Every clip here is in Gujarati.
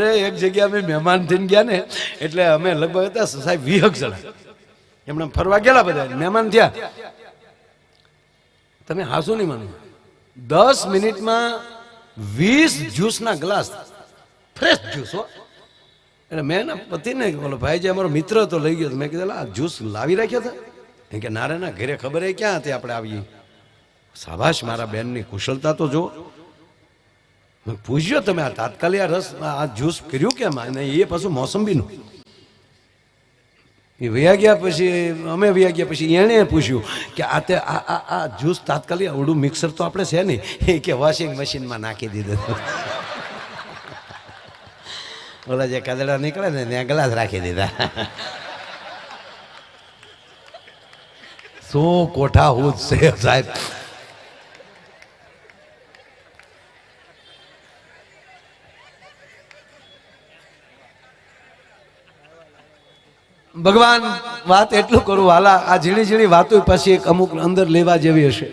અરે, એક જગ્યા અમે મહેમાન થઈને ગયા ને, એટલે અમે લગભગ હતા સાહેબ વિહક જણા. એમણે ફરવા ગયેલા બધા, મહેમાન થયા. તમે હાસો નહીં માનો. દસ મિનિટમાં વીસ જ્યુસના ગ્લાસ, ફ્રેશ જ્યુસ, હો. એટલે મેં એના પતિને બોલો, ભાઈ જે અમારો મિત્ર તો લઈ ગયો. મેં કીધું આ જ્યુસ લાવી રાખ્યો હતા કે નારે ના ઘરે ખબર એ ક્યાં હતી આપણે આવીએ. સાબાશ મારા બેનની કુશળતા તો જો પૂછ્યો, તમે આ તાત્કાલિક આ રસ, આ જ્યુસ કર્યું કેમ? અને એ પાછું મોસંબીનું. એ વયા ગયા પછી, અમે વયા ગયા પછી એણે પૂછ્યું કે આ તે, આ આ આ જ્યુસ તાત્કાલિક આવડું મિક્સર તો આપણે છે નહીં એ કે વોશિંગ મશીનમાં નાખી દીધું. ઓલા જે કદડા નીકળે ને, ત્યાં ગ્લાસ રાખી દીધા. શું કોઠા હું છે, સાહેબ. ભગવાન, વાત એટલું કરું વાલા આ ઝીણી ઝીણી વાતો પછી એક અમુક અંદર લેવા જેવી હશે.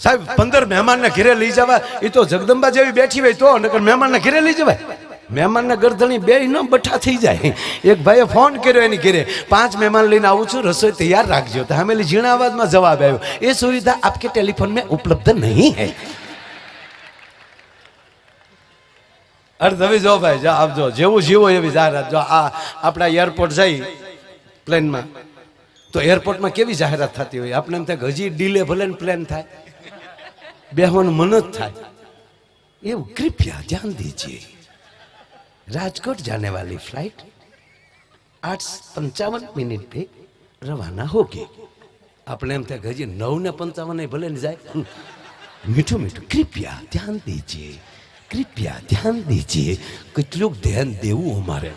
સાહેબ, પંદર મહેમાનને ઘરે લઈ જવા એ તો જગદંબા જેવી બેઠી હોય તો, નકર મહેમાનને ઘરે લઈ જવાય. મહેમાનના ગરદણી બે ન બઠા થઈ જાય. એક ભાઈએ ફોન કર્યો એની ઘેરે, પાંચ મહેમાન લઈને આવું છું, રસોઈ તૈયાર રાખજો. તો હમેલી ઝીણા અવાજમાં જવાબ આવ્યો, એ સુવિધા આપકે ટેલિફોન મેં ઉપલબ્ધ નહીં है અરે તમે જો ભાઈ, જા આપજો જેવું જીવો એવી જાહેરાત, જો આ આપણા એરપોર્ટ જઈ પ્લેનમાં તો એરપોર્ટમાં કેવી જાહેરાત થતી હોય? આપણે એમ થાય હજી ડીલે ભલે પ્લેન થાય. બેહવાનું મન જ થાય. એવું કૃપયા ધ્યાન દીજીએ રાજકોટ જાને વાલી ફ્લાઇટ આઠ પંચાવન મિનિટ પે રવાના કે આપણે એમ થાય હજી નવ ને પંચાવન ભલે જાય. મીઠું મીઠું. કૃપયા ધ્યાન દીજીએ કૃપયા ધ્યાન દીजिए કેટલું ધ્યાન દેવું અમારે.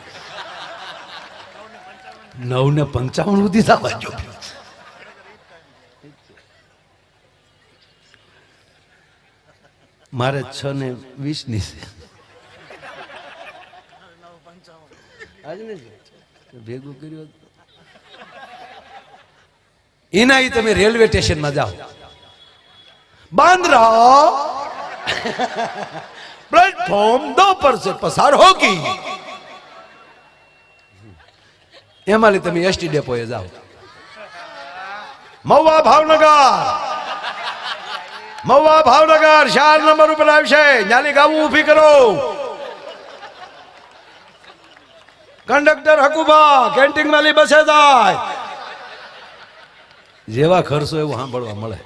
નવ ને પંચાવન સુધી થવા મારે છ ને વીસની છે. ભેગું કર્યું એના તમે રેલવે સ્ટેશનમાં જાઓ. બાંદ્રા! प्लेटफॉर्म दो पर से पसार होगी એમાં તમે એસટી ડેપોએ જાઓ મહુવા ભાવનગર મહુવા ભાવનગર ચાર નંબર ઉપર આવશે જ્ઞાની ગાવું ઊભી કરો કંડક્ટર હકુબા કેન્ટીન વાલી બસે જાય જેવા ખર્ચો એવું સાંભળવા મળે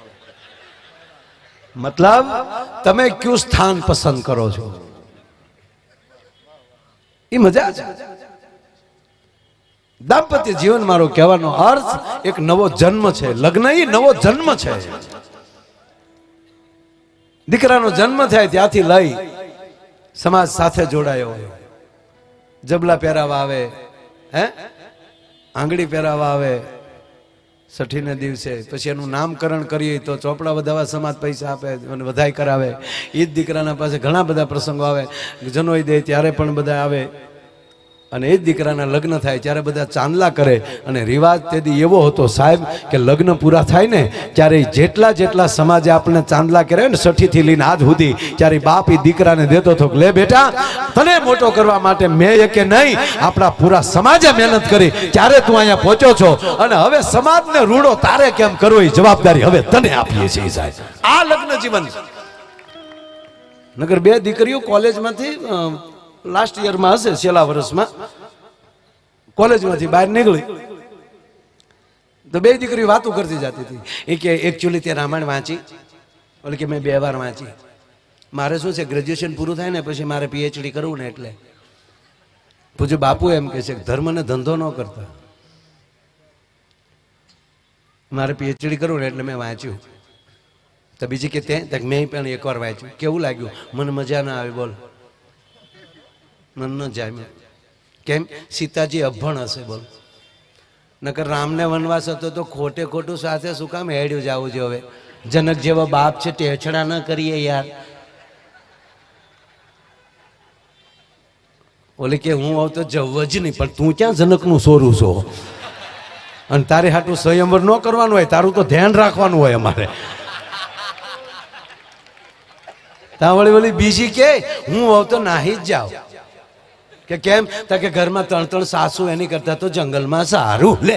મતલબ, તમે કયું સ્થાન પસંદ કરો છો? એ મજા છે. દાંપત્ય જીવન મારો કહેવાનો અર્થ એક નવો જન્મ છે. લગ્ન એ નવો જન્મ છે. દીકરાનો જન્મ થાય ત્યાંથી લઈ સમાજ સાથે જોડાયો. જબલા પહેરાવા આવે, હે? આંગળી પહેરાવા આવે છઠ્ઠીને દિવસે. પછી એનું નામકરણ કરીએ તો ચોપડા વધાવા સમાજ પૈસા આપે અને વધાઈ કરાવે. એ જ દીકરાના પાસે ઘણા બધા પ્રસંગો આવે. જનોઈ દે ત્યારે પણ બધા આવે. અને એ દીકરાના લગ્ન થાય ત્યારે બધા ચાંદલા કરે અને રિવાજ તેથી એવો હતો સાહેબ કે લગ્ન પૂરા થાય ને ત્યારે જેટલા જેટલા સમાજે આપણને ચાંદલા કરે ને સઠીથી લઈને આજ સુધી, ત્યારે બાપ એ દીકરાને દેતો હતો લે બેટા, તને મોટો કરવા માટે મેં એકે નહીં, આપણા પૂરા સમાજે મહેનત કરી, ત્યારે તું અહીંયા પહોંચ્યો છો. અને હવે સમાજને રૂડો તારે કેમ કરવો એ જવાબદારી હવે તને આપીએ છીએ સાહેબ. આ લગ્ન જીવન. નગર બે દીકરીઓ કોલેજમાંથી લાસ્ટ યરમાં હશે, છેલ્લા વર્ષમાં. કોલેજમાંથી બહાર નીકળી. તો બે દીકરી વાતો કરતી જતી હતી. એ કે એકચ્યુઅલી તે રામાયણ વાંચી. એટલે કે, મેં બે વાર વાંચી. મારે શું છે ગ્રેજ્યુએશન પૂરું થાય ને પછી મારે પીએચડી કરવું ને એટલે. પૂછ્યું બાપુ એમ કે છે ધર્મને ધંધો ન કરતા. મારે પીએચડી કરવું ને એટલે મેં વાંચ્યું. તો બીજી કે, તે મેં પણ એકવાર વાંચ્યું. કેવું લાગ્યું? મને મજા ના આવી, બોલ. મન જામ્યું કેમ? સીતાજી અભણ હશે બોલ. નકર રામને વનવાસ હતો તો ખોટે ખોટું સાથે શું કામ હેડ્યું જવું છે હવે? જનક જેવો બાપ છે ટેછડા ન કરીએ યાર. ઓલી કે હું આવ તો જવ જ નહીં, પણ તું ક્યાં જનકનું સોરું છો? અને તારે હાટું સ્વયંવર ન કરવાનું હોય, તારું તો ધ્યાન રાખવાનું હોય અમારે. ત્યાં વળી વળી બીજી કે, હું હોવ તો નાહી જ જાઉં. કે કેમ? તો કે ઘરમાં ત્રણ ત્રણ સાસુ એની કરતા તો જંગલમાં સારું. લે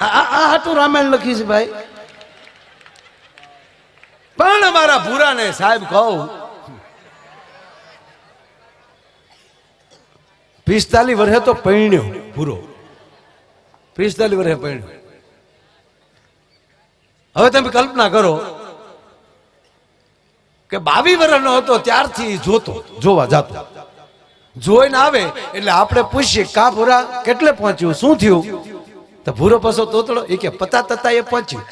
આ આ રામાયણ લખી છે ભાઈ. પણ અમારા ભૂરાને સાહેબ કહું, પિસ્તાલીસ વર્ષે તો પૈણ્યો પૂરો પિસ્તાલીસ વર્ષે પૈણ્યો. હવે તમે કલ્પના કરો કે બાવી વર્ષનો હતો ત્યારથી જોતો, જોવા જાતો. જોઈને આવે એટલે આપણે પૂછીએ, કા ભૂરા, કેટલે પહોંચ્યું? શું થયું? તો ભૂરો પાછો તોતડો એ કે, પચાસ ટકા એ પહોંચ્યું.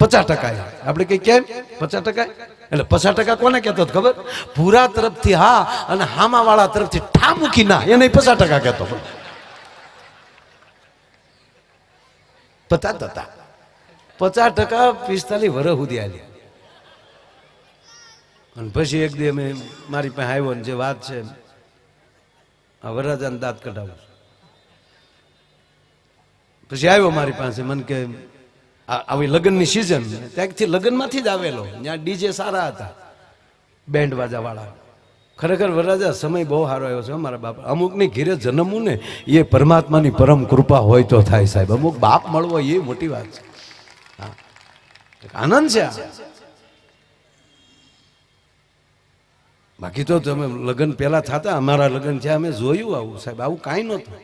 પચાસ ટકા. આપણે કઈ કેમ? પચાસ ટકા? એટલે પચાસ ટકા કોને કહેતો ખબર? ભૂરા તરફથી હા અને હામા વાળા તરફથી ઠા મૂકી ના, એને પચાસ ટકા કહેતો પચાસ ટકા. પચાસ ટકા પિસ્તાલીસ વર્ષ સુધી આલ્યા અને પછી એક દી અમે મારી પાસે આવ્યો ને જે વાત છે વરરાજાને દાંત કઢાવું પછી આવ્યો મારી પાસે, મને કે આવી લગ્નની સિઝન ત્યાંથી લગ્નમાંથી જ આવેલો. ત્યાં ડીજે સારા હતા બેન્ડ વાળા ખરેખર વરરાજા, સમય બહુ સારો આવ્યો છે મારા બાપ. અમુકની ઘીરે જન્મવું ને એ પરમાત્માની પરમ કૃપા હોય તો થાય સાહેબ. અમુક બાપ મળવો એ મોટી વાત છે. હા. આનંદ છે આ બાકી તો તમે લગ્ન પહેલા થતા, અમારા લગ્ન થયા અમે જોયું આવું. સાહેબ, આવું કાંઈ નહોતું.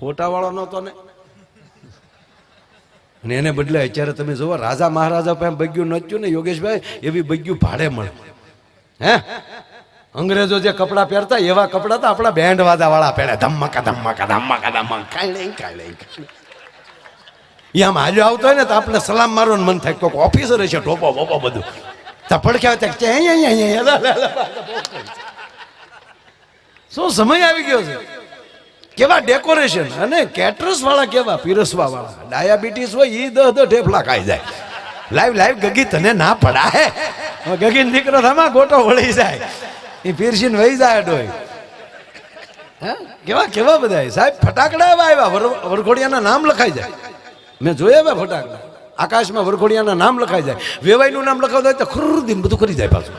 ફોટાવાળો નહોતો ને. અને એને બદલે અત્યારે તમે જોવો, રાજા મહારાજા પાસે બગ્યું નચ્યું ને, યોગેશભાઈ, એવી બગ્યું ભાડે મળે. હે? અંગ્રેજો જે કપડાં પહેરતા, એવા કપડાં તો આપણા બેન્ડ વાદા વાળા પહેરે. ધમકા ધમકા ધમકા ધમ્મકા કાંઈ નહીં કાંઈ નહીં નહીં. આમ આવતો હોય ને, તો આપણે સલામ મારવાનું મન થાય. કોઈક ઓફિસર છે ટોપો બોપો બધું. તો પડખ્યા અહીંયા અહીંયા અહીંયા શું સમય આવી ગયો છે? કેવા ડેકોરેશન અને કેટરસ વાળા કેવા? પીરસવા વાળા? ડાયાબિટીસ હોય એ દહ દહ ઢેફલા ખાઈ જાય. લાઈવ લાઈવ ગગી, તને ના પડાય. ગગીન દીકરો થામા ગોટો વળી જાય. એ પીરસીને વહી જાય ડોય? કેવા કેવા બધા સાહેબ, ફટાકડા એવા આવ્યા. વરઘોડિયાના નામ લખાઈ જાય. મેં જોયા ફટાકડા. આકાશમાં વરઘોડિયાના નામ લખાઈ જાય. વેવાઈનું નામ લખાવતા હોય તો ખુરદીન બધું કરી જાય પાછું.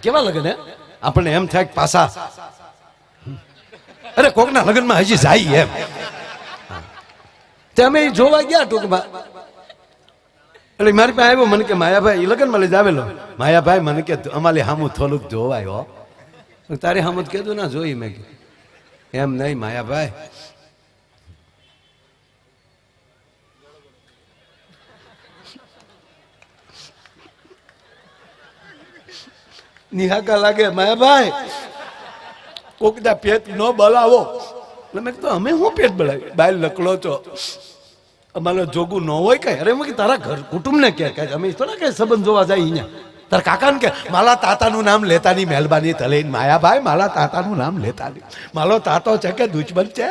કેવા લગ્ન, હે? આપણને એમ થાય કે પાછા, અરે, કોકના લગ્નમાં હજી જાય એમ. તે અમે જોવા ગયા ટૂંકમાં. એટલે મારી પાસે આવ્યો, મને કે, માયાભાઈ એ લગ્નમાં લઈ આવેલો માયાભાઈ મને કે, અમારી હામું થોડુંક જોવાય, હો. તારે હામું કીધું, ના, જોઈ મેં એમ નહીં, માયાભાઈ. નિહાકા લાગે? માયાભાઈ કોકદા પેટ ન બલાવો. મેં કીધું, અમે શું પેટ બળાવી બાય લકડો છો. અમારે જોગું ન હોય કઈ. અરે મેં તારા ઘર કુટુંબને કે અમે થોડા કઈ સંબંધ જોવા જાય અહીંયા? તારા કાકાને કે મારા તાતાનું નામ લેતાની મહેરબાની તલે માયાભાઈ મારા તાતાનું નામ લેતાની. મારો તાતો છે કે દુશ્મન છે?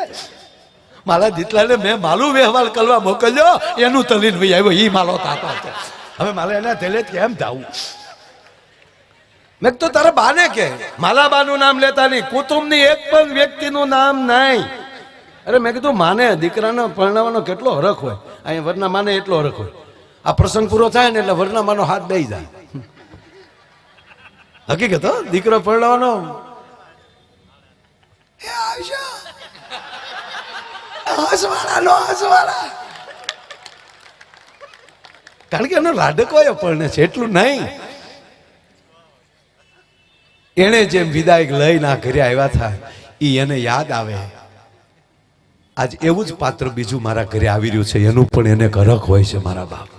મારા દીતલાને મેં માલું વ્યવહાર કરવા મોકલ્યો. એનું તલીન ભાઈ આવ્યો. એ મારો તાતો છે. હવે મારે એના તેલે કેમ જાવું મેં તો તારા બાને કે માલા બાનું નામ લેતા નહીં કુટુંબની એક પણ વ્યક્તિનું નામ નહીં. અરે મેં કીધું, માને, દીકરાને પરણાવવાનો કેટલો હરખ હોય? અહીંયા વરના માને એટલો હરખ હોય. આ પ્રસંગ પૂરો થાય ને એટલે વરના માનો હાથ દઈ જાય. હકીકત દીકરો પરણાવવાનો? કારણ કે એનો લાડકો હોય પરણે છે, એટલું નહીં. એને જેમ વિદાયક લઈને આ ઘરે આવ્યા હતા એ એને યાદ આવે. આજ એવું જ પાત્ર બીજું મારા ઘરે આવી રહ્યું છે, એનું પણ એને ઘરક હોય છે મારા બાપ.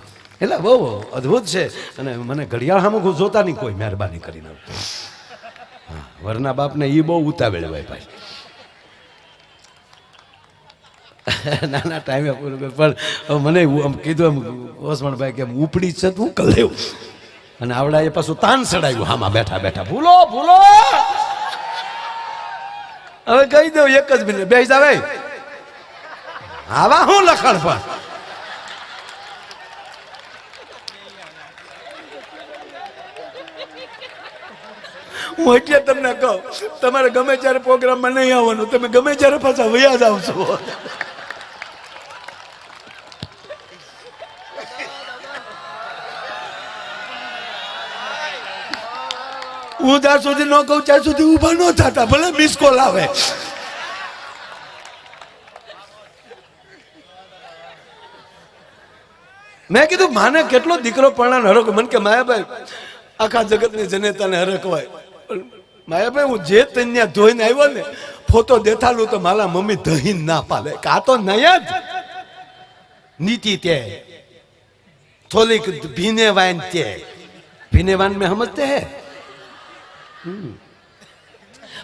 એટલે બહુ અદ્ભુત છે. અને મને ઘડિયાળ સામે જોતા નહીં કોઈ, મહેરબાની કરીને. વરના બાપને એ બહુ ઉતાવેળ હોય ભાઈ. નાના ટાઈમે પણ મને આમ કીધું એમ ઓસમણભાઈ કે ઉપડી છે તું કર લેવું અને આવડા એ પાછું તાન ચડાવ્યું હામાં બેઠા બેઠા. ભૂલો ભૂલો. હવે કહી દઉં, એક જ મિનિટ. બેસી જાવે આવા હું લખણ પણ હું એટલે તમને કહું, તમારે ગમે ત્યારે પ્રોગ્રામમાં નહીં આવવાનું. તમે ગમે ત્યારે પાછા વયા જ આવશો હું ત્યાં સુધી ન કહું, ત્યાં સુધી ઊભા ન થતા, ભલે મિસ કોલ આવે. મેં કીધું, માને કેટલો દીકરો પરણાનો હરક મન કે, માયાભાઈ, આખા જગતની જનેતાને હરખવાય. માયાભાઈ, હું જે તન્યા ધોઈને આવ્યો ને, ફોટો દેખાડું તો મારા મમ્મી દહીં ના પાલે કા તો નયા જ. નીતિ તે. થોડીક ભીને વાન તે. ભીને વાન મેં સમજતે હે.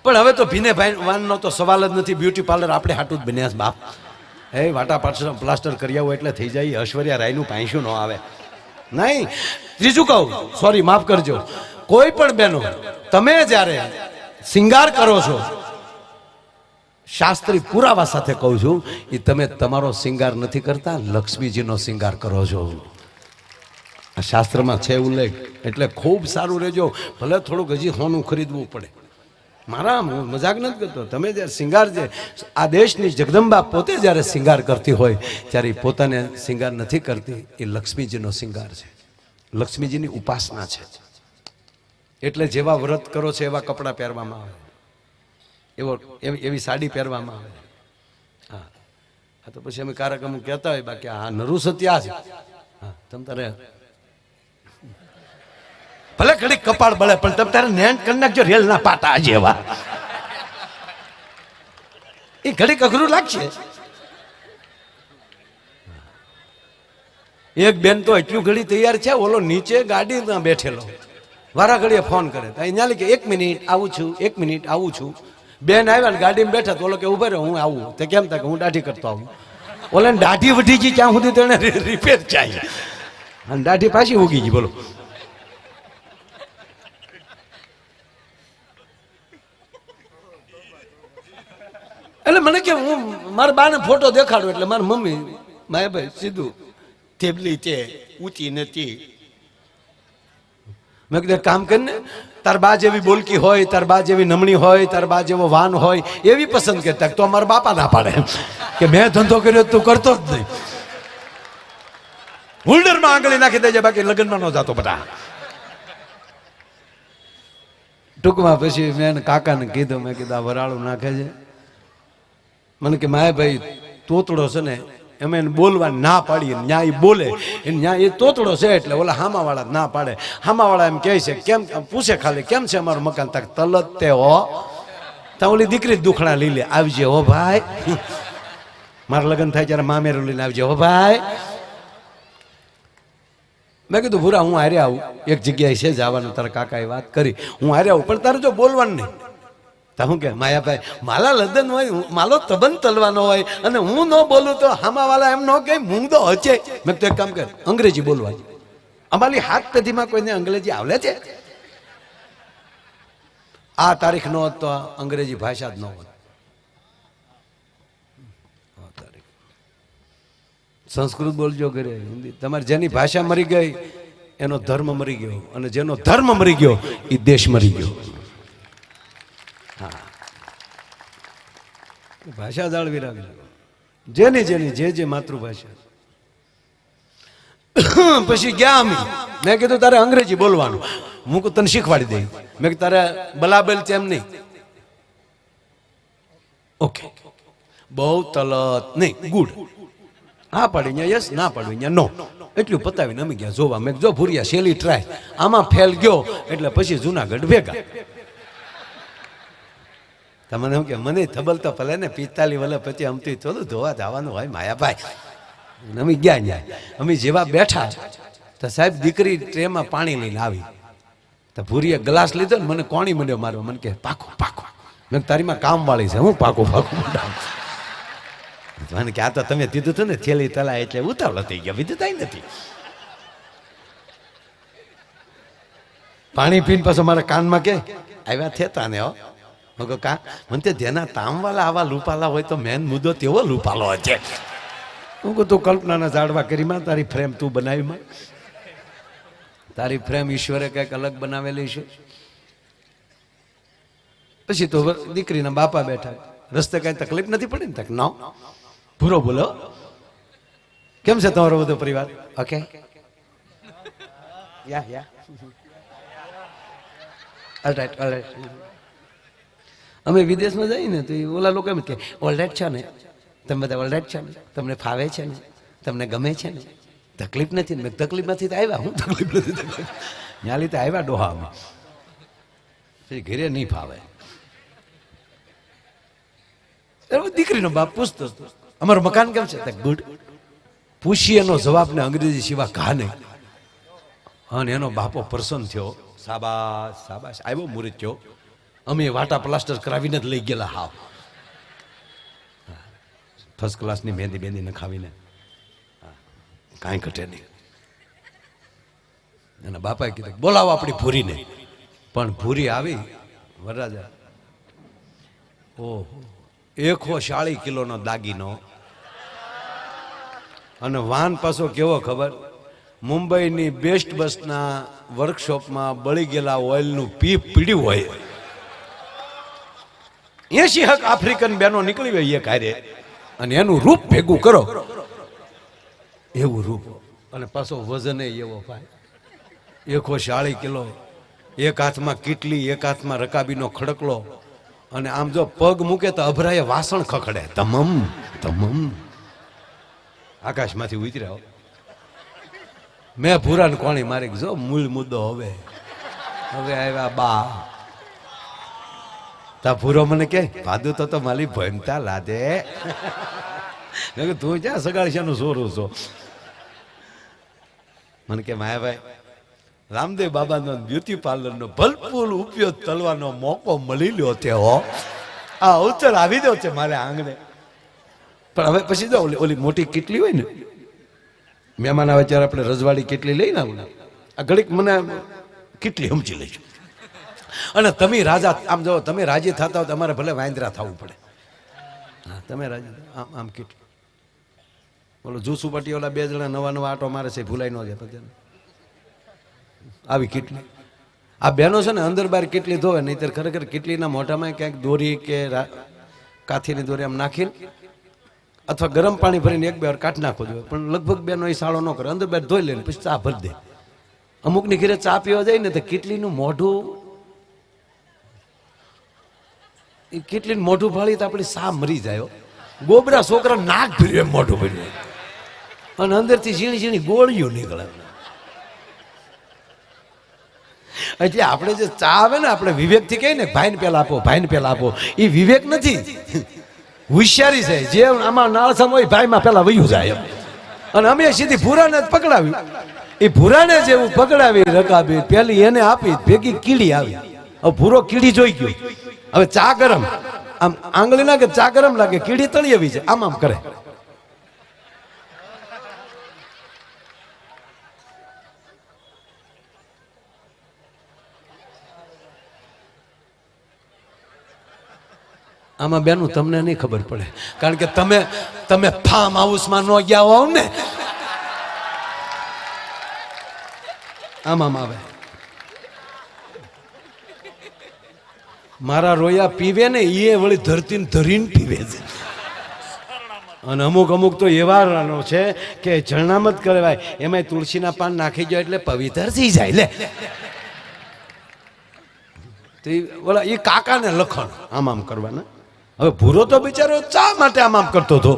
પણ હવે તો ભીને ભાઈ વાનનો તો સવાલ જ નથી. બ્યુટી પાર્લર આપણે હાટું જ બન્યા બાપ. હે, વાટા પાછળ પ્લાસ્ટર કરી હોય એટલે થઈ જાય. ઐશ્વર્યા રાયનું પાંચું ન આવે. નહીં. ત્રીજું કહું. સોરી માફ કરજો. કોઈ પણ બહેનો તમે જ્યારે શિંગાર કરો છો, શાસ્ત્રી પુરાવા સાથે કહું છું એ તમે તમારો શિંગાર નથી કરતા, લક્ષ્મીજીનો શિંગાર કરો છો. શાસ્ત્રમાં છે ઉલ્લેખ. એટલે ખૂબ સારું રહેજો. ભલે થોડુંક હજી હોનું ખરીદવું પડે. મારા મજાક નથી કરતો. તમે જ્યારે શિંગાર જે આ દેશની જગદંબા પોતે જ્યારે શિંગાર કરતી હોય, ત્યારે પોતાને શિંગાર નથી કરતી. એ લક્ષ્મીજીનો શિંગાર છે. લક્ષ્મીજીની ઉપાસના છે. એટલે જેવા વ્રત કરો છો, એવા કપડાં પહેરવામાં આવે. એવો એવી સાડી પહેરવામાં આવે. હા. હા, તો પછી અમે કાર્યક્રમ કહેતા હોય, બાકી હા નરુ સત્યા છે હા, તમ તારે ઘડી કપાળ બળે, પણ તમે તારે નેન કરી નાખજો રેલ ના પાટા જેવા. એ ઘડીક અઘરું લાગશે. એક બેન તો એટલું ઘડી તૈયાર છે, ઓલો નીચે ગાડીમાં બેઠેલો. વારા ઘડીએ ફોન કરે તો અહીંયા કે એક મિનિટ આવું છું, એક મિનિટ આવું છું. બેન આવ્યા ને ગાડીમાં બેઠા, તો ઓલો કે, ઉભે રહ્યો હું આવું. તે કેમ થાય હું દાઢી કરતો આવું. ઓલે દાઢી વધી ગઈ ત્યાં સુધી તેને રિપેર ચાહી અને દાઢી પાછી ઉગી ગઈ, બોલો. એટલે મને કે હું મારા બાને ફોટો દેખાડું એટલે મારી મમ્મી માય ભાઈ સીધું થેબલી તે ઊંચી નથી. મેં કીધું કામ કરીને તાર બા જેવી બોલકી હોય, તાર બા જેવી નમણી હોય, તાર બા જેવો વાન હોય, એવી પસંદ કરતા તો અમારા બાપા ના પાડે. કે મેં ધંધો કર્યો તું કરતો જ નહીં. હોલ્ડરમાં આંગળી નાખી દેજે, બાકી લગ્નમાં ન જાતો બધા. ટૂંકમાં પછી મેં કાકાને કીધું, મેં કીધું, આ વરાળું નાખે છે. મને કે, માય ભાઈ, તોતડો છે ને, એમ એને બોલવા ના પાડીએ, ન્યા એ બોલે. એને ન્યા એ તોતડો છે એટલે ઓલા હામાવાળા ના પાડે. હામાવાળા એમ કહે છે, કેમ, પૂછે ખાલી, કેમ છે અમારું મકાન? તક તલત તે હો. ત્યાં ઓલી દીકરી દુખણા લઈ લે, આવજે હો ભાઈ. મારા લગ્ન થાય ત્યારે મામેરું લઈને આવજે હો ભાઈ. મેં કીધું, ભૂરા, હું હારે આવું. એક જગ્યાએ છે જવાનું, તારા કાકાએ વાત કરી. હું હારે આવું, પણ તારે જો બોલવાનું નહીં. તા હું કે માયાભાઈ માલા લદન હોય માલો તબન તલવાનો હોય, અને હું ન બોલું તો હામાવાલા એમ ન કહે હું તો હચે મેં તો એક કામ કર, અંગ્રેજી બોલવાની અમારી હાથ પેઢીમાં કોઈને અંગ્રેજી આવડે છે? આ તારીખ નો હોત અંગ્રેજી ભાષા જ ન હોત. સંસ્કૃત બોલજો ઘરે, હિન્દી. તમારે જેની ભાષા મરી ગઈ, એનો ધર્મ મરી ગયો, અને જેનો ધર્મ મરી ગયો એ દેશ મરી ગયો. ભાષા જાળવી રાખજો. જેની જેની જે જે માતૃભાષા. પછી ગયા અમે. મેં કીધું, તારે અંગ્રેજી બોલવાનું. હું તને શીખવાડી દઈ. મેં કીધું, તારે બલાબેલ તેમ નહીં. ઓકે. બહુ તલત નહીં, ગુડ. હા પાડી, અહીંયા યસ ના પાડ્યું અહીંયા નો એટલું પતાવીને અમે ગયા, જોવા. મેં જો ભૂરિયા શેલી ટ્રાય આમાં ફેલ ગયો, એટલે પછી જુનાગઢ ભેગા. તમને એમ કે મને થબલ તો ભલે ને પિસ્તાલી વલે પછી અમથી થોડું ધોવા જવાનું હોય માયાભાઈ. અમે ગયા ન્યાય અમે જેવા બેઠા, તો સાહેબ દીકરી ટ્રેમાં પાણી લઈને આવી. તો ભૂરીએ ગ્લાસ લીધો ને મને કોણી મળ્યો મારો મને કે, પાકો પાકો. મેં તારીમાં કામ વાળી છે. હું પાકો પાકો. મને કે, આ તો તમે દીધું હતું ને, થેલી તલા એટલે ઉતાવળ થઈ ગયા. બીજું થાય નથી. પાણી પીને પાછો મારા કાનમાં કે, આવ્યા થેતા ને હો. મેં કહું, કા? મને જેના તામવાલા આવા લૂપાલા હોય તો મેન મુદ્દો તેવો લૂપાલો છે. હું કહું તું કલ્પનાના ઝાડવા કરીમાં તારી ફ્રેમ તું બનાવીમાં તારી ફ્રેમ ઈશ્વરે કંઈક અલગ બનાવેલી છે. પછી તો દીકરીના બાપા બેઠા રસ્તે કઈ તકલીફ નથી પડી ને તક? ના. ભૂરો બોલો. કેમ છે તમારો બધો પરિવાર? Okay. Yeah yeah alright alright અમે વિદેશમાં જઈએ ને તો એ ઓલા લોકો એમ કે ઓલરેડ છે ને. તમે બધા ઓલરેડ છે ને? તમને ફાવે છે ને? તમને ગમે છે ને? તકલીફ નથી ને? તકલીફ નથી તો આવ્યા? હું તકલીફ નથી તકલીફ ત્યાં લીધે આવ્યા ડોહામાં. પછી ઘેરે નહીં ફાવે. દીકરીનો બાપ પૂછતો અમારું મકાન કેમ છે? ગુડ. પૂછી એનો જવાબ ને અંગ્રેજી સિવાય ઘા નહીં. અને એનો બાપો પ્રસન્ન થયો. સાબાશ સાબાશ. આવ્યો મુરત થયો. અમે વાટા પ્લાસ્ટર કરાવીને જ લઈ ગયેલા હાવ. ફર્સ્ટ ક્લાસની મહેંદી બેંદી નખાવીને. કાંઈ ઘટે નહીં. અને બાપાએ કીધું, બોલાવો આપણી ભૂરીને. પણ ભૂરી આવી, વરરાજા. ઓહો, એકો શાળી કિલોનો દાગીનો. અને વાહન પાછો કેવો ખબર? મુંબઈની બેસ્ટ બસના વર્કશોપમાં બળી ગયેલા ઓઇલનું પીપ પીડ્યું હોય. એસી હક આફ્રિકન બેનો નીકળી હોય એ કાર્ય અને એનું રૂપ ભેગું કરો. એવું રૂપ. અને પાછો વજન એવો ભાઈ. એકો શાળી કિલો. એક હાથમાં કીટલી, એક હાથમાં રકાબીનો ખડકલો. અને આમ જો પગ મૂકે તો અભરાય વાસણ ખખડે. તમમ તમમ. આકાશમાંથી ઉતર્યા. મેં ભૂરાન કોણી મારી જો મૂળ મુદ્દો હવે. હવે આવ્યા બા. તા ભૂરો મને કે ભાદુ તો તો મારી ભણતા લાદે. તું ક્યાં સગાડશાનું સોરું છો? મને કે, માયાભાઈ, રામદેવ બાબાનો બ્યુટી પાર્લરનો ભલપૂર ઉપયોગ તલવાનો મોકો મળી લ્યો તે હો. આ અવસર આવી દો છે મારે આંગણે. પણ હવે પછી જો ઓલી મોટી કેટલી હોય ને, મહેમાન આવે ત્યારે આપણે રજવાડી કેટલી લઈને આવું. આ ઘડીક મને કેટલી સમજી લેજો. અને તમે રાજા, આમ જો, તમે રાજી થતા હો તમારે ભલે વાંદરા થવું પડે. હા, તમે રાજી આમ આમ કીટ બોલો જુસુ પટી ઓલા બે જણા નવા નવા આટો મારે છે, ભૂલાઈ ન જાય આવી કેટલી. આ બહેનો છે ને, અંદર બહાર કેટલી ધોવે, નહીતર ખરેખર કેટલીના મોઢામાં ક્યાંક દોરી કે કાથીની દોરી આમ નાખીને, અથવા ગરમ પાણી ભરીને એક બે વાર કાઢ નાખો જોઈએ. પણ લગભગ બેનો એ સાળો ન કરે. અંદર બહાર ધોઈ લે પછી ચા ભરી દે. અમુકની ઘરે ચા પીવા જાય ને, તો કેટલીનું મોઢું એ કેટલીનું મોઢું ફાળી તો આપણી સા મરી જાય ગોબરા છોકરા નાક ભર્યું એમ મોઢું ભર્યું અને અંદરથી ઝીણી ઝીણી ગોળીઓ નીકળે. એટલે આપણે જે ચા આવે ને, આપણે વિવેકથી કહીએ ને, ભાઈને પેલા આપો, ભાઈને પેલા આપો. એ વિવેક નથી. હોશિયારી છે. જે આમાં નાળસમ હોય, ભાઈમાં પેલા વયું જાય. અને અમે સીધી ભૂરાને જ પકડાવી. એ ભૂરાને જેવું પકડાવી રકાબી પેલી એને આપી, ભેગી કીડી આવી. ભૂરો કીડી જોઈ ગયો. હવે ચા ગરમ. આમ આંગળી લાગે, ચા ગરમ લાગે, કીડી તળી આવી છે આમ આમ કરે. આમાં બેનું તમને નહીં ખબર પડે. કારણ કે તમે તમે ફાર્મ હાઉસમાં ન ગયા હોવ ને. આમ આમ આવે. મારા રોયા પીવે ને એ વળી ધરતીને ધરીને પીવે છે. અને અમુક અમુક તો એવા રનો છે કે જરણામત કહેવાય એમાં તુલસીના પાન નાખી જાય એટલે પવિત્ર થઈ જાય લે. તો બોલા એ કાકાને લખણ આમ આમ કરવાના. હવે ભૂરો તો બિચારો ચા માટે આમ આમ કરતો હતો?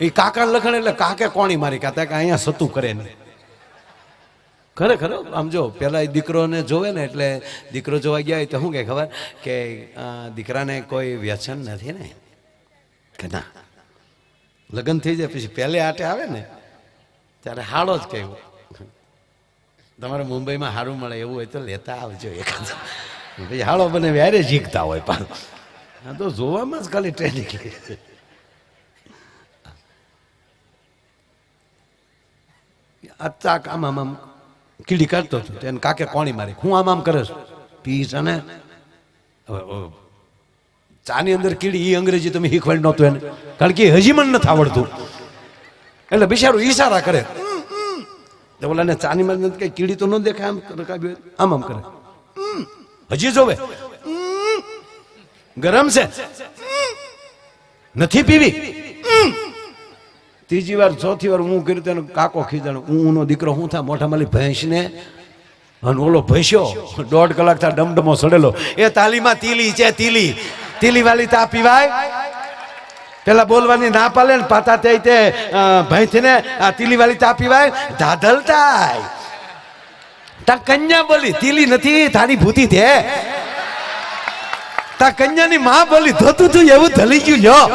એ કાકાને લખણ એટલે કાકે કોણી મારી કાતા કે અહીંયા સતું કરે નહીં. ખરેખર? આમ જો, પેલા એ દીકરોને જોવે ને એટલે દીકરો જોવા ગયા હોય તો શું કે ખબર? કે દીકરાને કોઈ વ્યસન નથી ને? કે ના. લગ્ન થઈ જાય પછી પહેલે આટે આવે ને, ત્યારે હાડો જ કહેવું. તમારે મુંબઈમાં સારું મળે એવું હોય તો લેતા આવજો એકાદ. પછી હાળો બને વ્યારે જીખતા હોય પણ આ તો જોવામાં જ ખાલી ટ્રેનિંગ આ ચાક આમ આમ કીડી કાઢતો હતો. એને કાકે કોણી મારી. હું આમ આમ કરે છું. હવે, હવે, ચાની અંદર કીડી એ અંગ્રેજી તમે શીખવાડી નહોતું એને. કારણ કે હજી મને નથી આવડતું. એટલે બિચારું ઈશારા કરે. તો ઓલાને ચાની માં કઈ કીડી તો ન દેખાય આમ રકાબી આમ આમ કરે. હજી જોવે. ગરમ છે. નથી પીવી. ત્રીજી વાર, ચોથી વાર હું કર્યું તેને કાકો ખીજાણ. હું દીકરો, હું થાય મોઢા માલી ભેંસને અને ઓલો ભેંસ્યો, દોઢ કલાક થા ડમડમો સડેલો. એ તાલીમાં તીલી છે, તીલી. તીલી વાળી તા પીવાય? પેલા બોલવાની ના પાલે ને પાતા તે તે થઈને આ તીલી વાળી તા પીવાય? ધાધલ થાય. તા કન્યા બોલી, તીલી નથી, તારી ભૂતી છે. તા કન્યાની માં બોલી, ધોતું તું, એવું ધલી ગયું લ્યો.